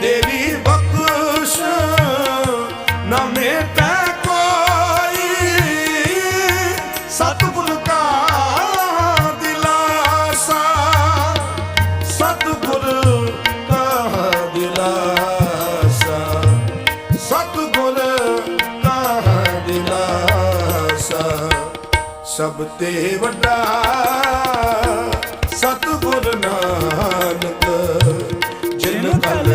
ਦੇਵੀ ਬਖਸ਼ ਨਾ ਤੈ ਕੋਈ। ਸਤਿਗੁਰ ਕਾ ਦਿਲਾਸਾ, ਸਤਿਗੁਰ ਕਾ ਦਿਲਾਸਾ, ਸਤਿਗੁਰ ਕਾ ਦਿਲਾਸਾ। ਸਭ ਤੇ ਵੱਡਾ ਸਤਿਗੁਰ ਨਾਨਕ